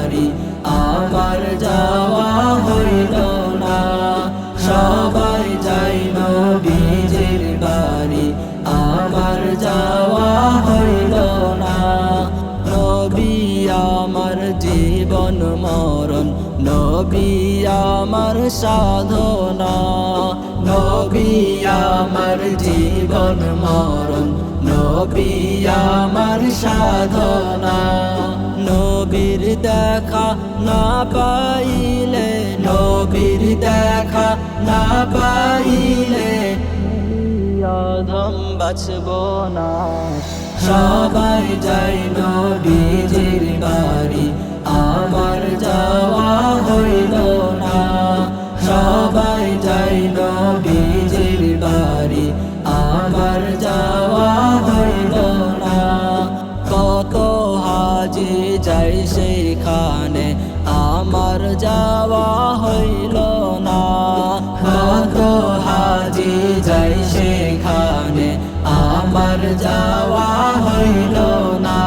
বাড়ি, আমার যাওয়া হইল না। সবাই যাই নবীজির বাড়ি, আমার যাওয়া হইল না। নবী আমার জীবন মরণ, নবী আমার সাধনা। নবী আমার জীবন মরণ, নবী আমার সাধনা। নবীর দেখা না পাইলে, নবীর দেখা না পাইলে অধম বাঁচব না। সবাই যাই নবীজির বাড়ি, আমার যাওয়া হইল না। সবাই যাই নবীজির বাড়ি, আমার যাওয়া হইল যাই সেখানে আমার যাওয়া হইল না। কত হাজি যাই সেখানে আমার যাওয়া হইল না।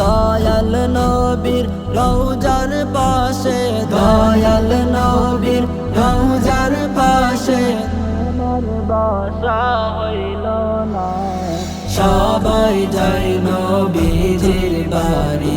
দয়াল নবীর রৌজার পাশে দয়াল নবীর রৌজার পাশে আমার বাসা হইল না। সবাই যাই নবীজির বাড়ি।